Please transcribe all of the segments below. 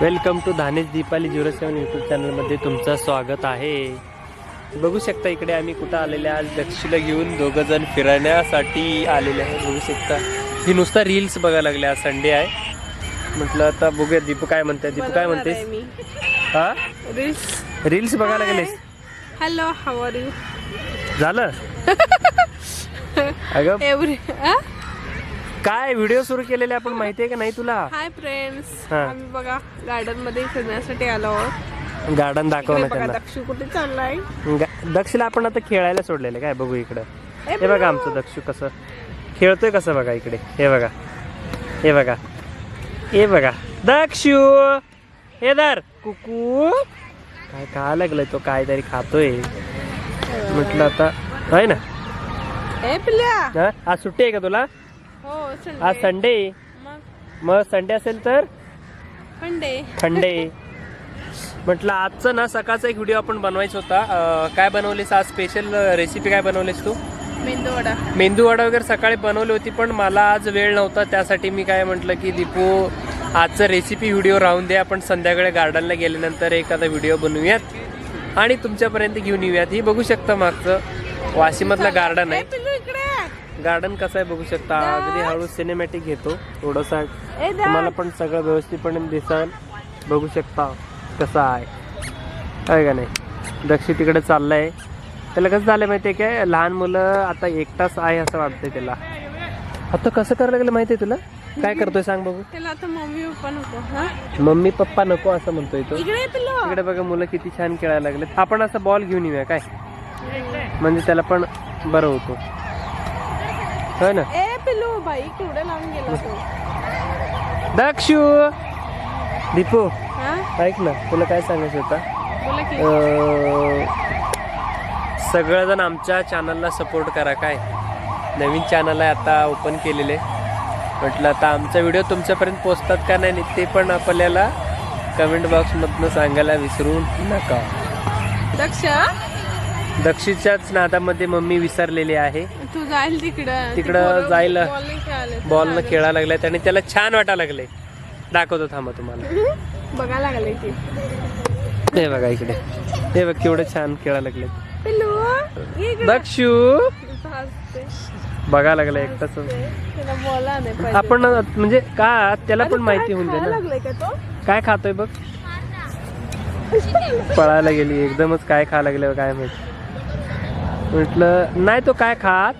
Welcome to Dhanesh Deepali zero seven YouTube चॅनलमध्ये तुमचं स्वागत आहे. बघू शकता इकडे आम्ही कुठं आलेले? आज दक्षिला घेऊन दोघं जण फिरण्यासाठी आलेले आहे बघू शकता. ही नुसता रील्स बघायला लागले आज संडे आहे. म्हटलं आता बघूया. दीपू काय म्हणते दीपू काय म्हणतेस? हा? रील्स रील्स बघायला लागलेस? हॅलो हाव आर यू झालं? अगं एव्हरी काय व्हिडिओ सुरू केलेले आपण माहिती आहे का नाही तुला? हाय फ्रेंड्स हा. आम्ही बघा गार्डनमध्ये फिरण्यासाठी आलो आहोत. गार्डन दाखव इकडे ना बघा त्यांना. दक्षू कुठे चाललाय? गा- दक्षला आपण आता खेळायला सोडलेलं काय बघू इकडं. हे बघा आमचं दक्षू कसं. खेळतोय कसं बघा इकडे. हे बघा. हे बघा. हे बघा. दक्षू! हे दर कुकू! काय खा लागलंय तो काय तरी खातोय. म्हटलं आता आहे ना? ए पिल्या हा? आज सुट्टी आहे का तुला? हो आज संडे. मग? संडे असेल तर? संडे थंडे म्हटलं आजचं ना सकाळचा एक व्हिडिओ आपण बनवायचा होता. काय बनवलीस आज? स्पेशल रेसिपी काय बनवलीस तू? मेंदू वडा. मेंदू वडा वगैरे सकाळी बनवली होती पण मला आज वेळ नव्हता. त्यासाठी मी काय म्हटलं की दीपू आजचं रेसिपी व्हिडिओ राहून दे. आपण संध्याकाळी गार्डनला गेल्यानंतर एखादा व्हिडिओ बनवूयात आणि तुमच्यापर्यंत घेऊन येऊयात. ही बघू शकता मागचं. वाशिमधलं गार्डन आहे. गार्डन कसं आहे बघू शकता. अगदी हळू सिनेमॅटिक घेतो. थोडंसं. तुम्हाला पण सगळं व्यवस्थितपणे दिसल. बघू शकता कसं आहे. आहे का नाही? दक्षी तिकडे चाललंय. त्याला कसं झालं माहितीये काय? लहान मुलं आता एकटाच आहे असं वाटतंय त्याला. आता कसं करायला लागलं माहितीये तुला? काय करतोय सांग बघू. त्याला आता मम्मी पप्पा नको हा? मम्मी पप्पा नको असं म्हणतोय तो. इकडे बघा मुलं किती छान खेळायला लागले आपण असं बॉल घेऊन येऊया काय? म्हणजे त्याला पण बरं होतो. होय ना. ए केवढे लावून गेला तो? दक्षू! दीपू हा? ऐक ना तुला काय सांगायचं होतं? सगळेजण आमच्या चॅनलला सपोर्ट करा काय? नवीन चॅनल आहे आता ओपन केलेले. म्हटलं आता आमचा व्हिडिओ तुमच्यापर्यंत पोचतात का नाही ते पण आपल्याला कमेंट बॉक्समधनं सांगायला विसरू नका. दक्ष? दक्षिणच्याच नादामध्ये मम्मी विसरलेली आहे. तू जाईल तिकडं. तिकडं जायला खेळायला बॉलनं खेळायला लागलाय. आणि त्याला छान वाटायला लागले दाखवतो थांबा तुम्हाला. बघा लागले हे बघा इकडे. हे बघ केवढं छान खेळायला लागले. दक्षू. बघायला लागलं एकटाच. आपण म्हणजे का? त्याला पण माहिती होऊन तो? काय खातोय बघ? पळायला गेली. एकदमच काय खा लागले काय माहीत. म्हटलं नाही तो काय खात?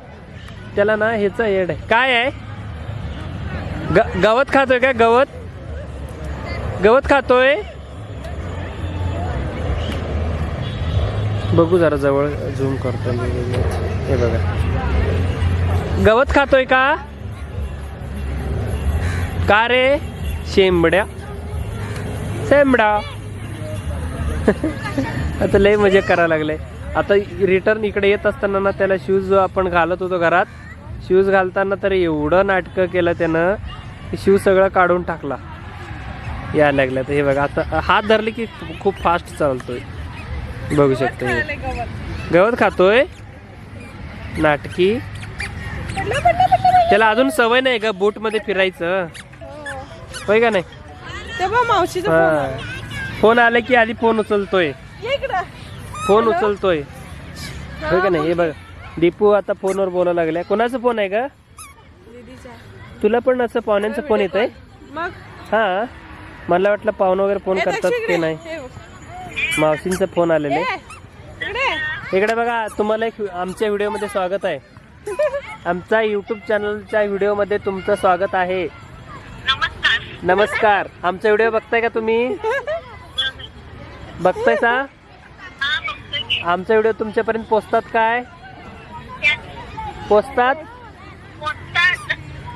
त्याला ना ह्याचं येड आहे. काय आहे? ग- गवत खातोय का गवत? गवत खातोय? बघू जरा जवळ झूम करतो हे बघा. गवत खातोय का? का रे? शेंबड्या. शेंबडा आता लय मजा करायला लागले. आता रिटर्न इकडे येत असताना ना त्याला शूज आपण घालत होतो घरात शूज घालताना तर एवढं नाटकं केलं त्यानं की शूज सगळं काढून टाकला यायला लागला तर हे बघा आता हात धरले की खूप फास्ट चालतोय बघू शकतो गवत. खातोय नाटकी. त्याला अजून सवय नाही का बोटमध्ये फिरायचं. होय का नाही मावशीचा फोन आला. की आधी फोन उचलतोय ये. फोन उचलतोय. होय का नाही? हे बघ दीपू आता फोनवर बोलायला लागलाय. कोणाचा फोन आहे का दीदीचा. तुला पण असं पाहुण्यांचा फोन येत आहे मग? हा. मला वाटलं पाहुणं वगैरे फोन करतात ते. नाही. हे. मावशींचा फोन आलेले. इकडे. बघा तुम्हाला एक आमच्या व्हिडिओमध्ये स्वागत आहे. आमचा युट्यूब चॅनलच्या व्हिडिओमध्ये तुमचं स्वागत आहे. नमस्कार. आमचा व्हिडिओ बघताय का तुम्ही? बघताय सा आमचा व्हिडिओ तुमच्यापर्यंत पोचतात काय? पोचतात?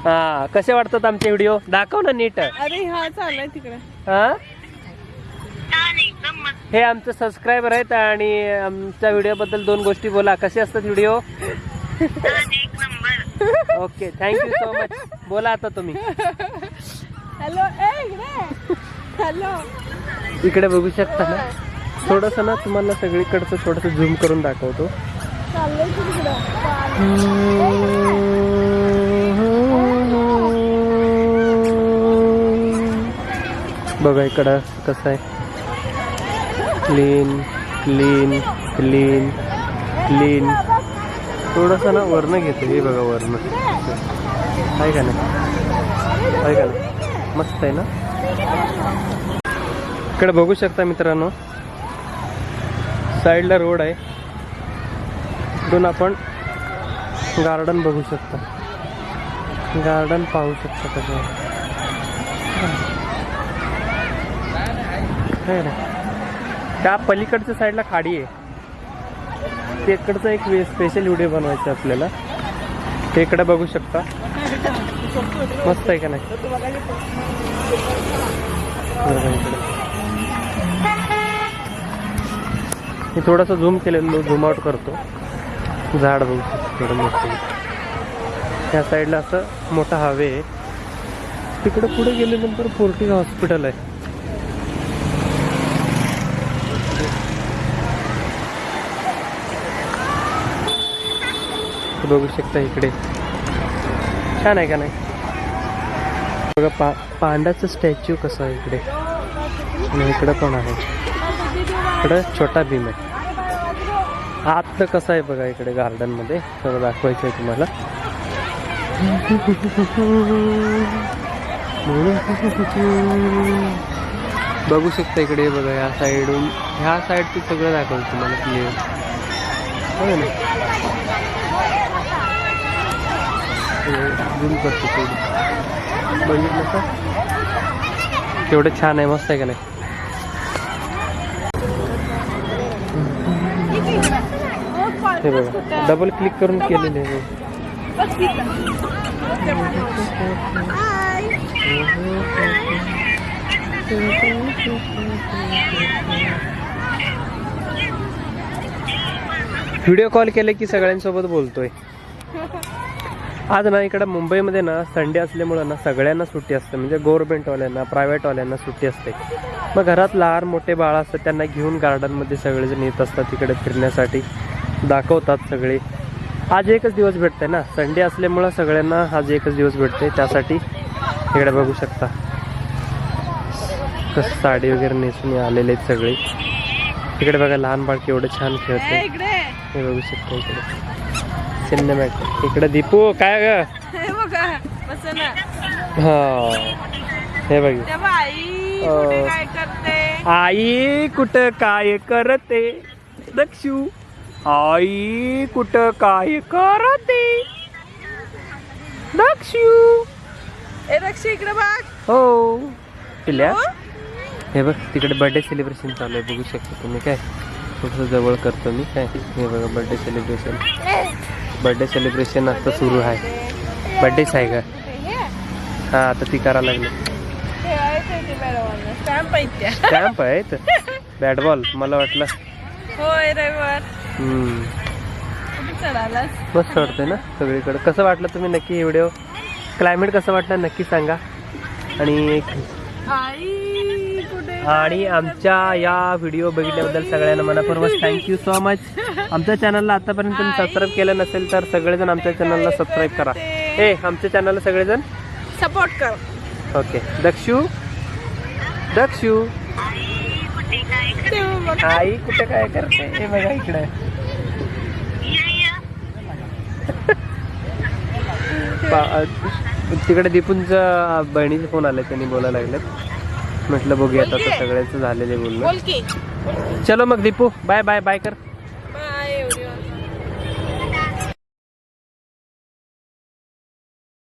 हा कसे वाटतात आमचे व्हिडिओ? दाखव ना नीट. अरे हा चाललाय तिकडे. हा? हे आमचे सबस्क्रायबर आहेत आणि आमच्या व्हिडिओ बद्दल दोन गोष्टी बोला. कसे असतात video? Okay thank you so much बोला आता तुम्ही. हॅलो हॅलो इकडे. बघू शकता ना? थोडस ना तुम्हाला सगळीकडचं थोडस झूम करून दाखवतो. बघा इकडं कसं आहे. क्लीन क्लीन क्लीन क्लीन थोडंसं ना वर्ण घेतो हे बघा वर्ण आहे का नाही? आहे का नाही? मस्त आहे ना? इकडे बघू शकता मित्रांनो साईडला रोड आहे. इथून आपण गार्डन बघू शकता. गार्डन पाहू शकता कसं आहे. ना त्या पलीकडच्या साईडला खाडी आहे. तिकडचा एक स्पेशल व्हिडिओ बनवायचा आहे आपल्याला. ते इकडे बघू शकता. मस्त आहे का नाही? मी थोडासा झूम केलेलो झूम आउट करतो. झाड बघू शकतो थोडं मोठं. त्या साईडला असं मोठा हवे आहे. तिकडे पुढे गेल्यानंतर फोर्टिस हॉस्पिटल आहे. बघू शकता इकडे. छान आहे का नाही? बघा पा पांडाचं स्टॅच्यू कसं आहे इकडे? आणि इकडं पण आहे. इकडं छोटा भीम आहे. आत्ता कसं आहे बघा इकडे गार्डनमध्ये? सगळं दाखवायचं आहे तुम्हाला. बघू शकता इकडे बघा ह्या साईडून ह्या साईडचं सगळं दाखवलं तुम्हाला क्लिअर हो ना. झूम करतो बघितलं का? तेवढं छान आहे मस्त आहे का नाही? हे बघा डबल क्लिक करून केलेले आहे. व्हिडिओ कॉल केले की सगळ्यांसोबत बोलतोय. आज ना इकडं मुंबईमध्ये ना संडे असल्यामुळं ना सगळ्यांना सुट्टी असते. म्हणजे गव्हर्नमेंटवाल्यांना प्रायव्हेटवाल्यांना सुट्टी असते. मग घरात लहान मोठे बाळ असतात त्यांना घेऊन गार्डनमध्ये सगळेजण येत असतात तिकडे फिरण्यासाठी. दाखवतात सगळे. आज एकच दिवस भेटते ना? संडे असल्यामुळं सगळ्यांना आज एकच दिवस भेटते त्यासाठी इकडे बघू शकता. कसं साडी वगैरे नेसून आलेले आहेत सगळे. इकडे बघा लहान बाळ केवढं छान खेळते हे बघू शकता इकडे. सिनेमॅटिक इकडे दीपू काय ग? हे हा. बघ. आई कुठं काय करते? दक्षू. आई कुठं काय करते? दक्षू ए रक्षी इकडे बघ. हो. पिल्या? हे. बघ तिकडे बर्थडे सेलिब्रेशन चालू आहे बघू शकता तुम्ही काय? थोडंसं जवळ करतो मी काय? हे बघा बर्थडे सेलिब्रेशन बर्थडे सेलिब्रेशन आता सुरू आहे. बर्थडेच आहे का? हा आता ती करा लागली. स्टॅम्प आहेत बॅट बॉल मला वाटलं. होय रविवार मस्त वाटतंय ना सगळीकडे. कसं वाटलं तुम्ही नक्की हे व्हिडिओ क्लायमेट कसं वाटलं नक्की सांगा. आणि आई कुठे आणि आमच्या या व्हिडिओ बघितल्याबद्दल सगळ्यांना मनापूर्वक थँक्यू सो मच आमच्या चॅनलला आतापर्यंत तुम्ही सबस्क्राईब केलं नसेल तर सगळेजण आमच्या चॅनलला सबस्क्राईब करा. ए आमच्या चॅनलला सगळेजण? सपोर्ट कर. ओके दक्षू? दक्षू? ते बघ. आई कुठे काय करते? हे बघा इकडे. तिकडे दीपूंचा बहिणीचे फोन आले त्यांनी बोलायला लागलेत. म्हटलं बघूयात आता सगळ्यांचं झालेले बोलणं. चलो मग दीपू बाय बाय बाय कर.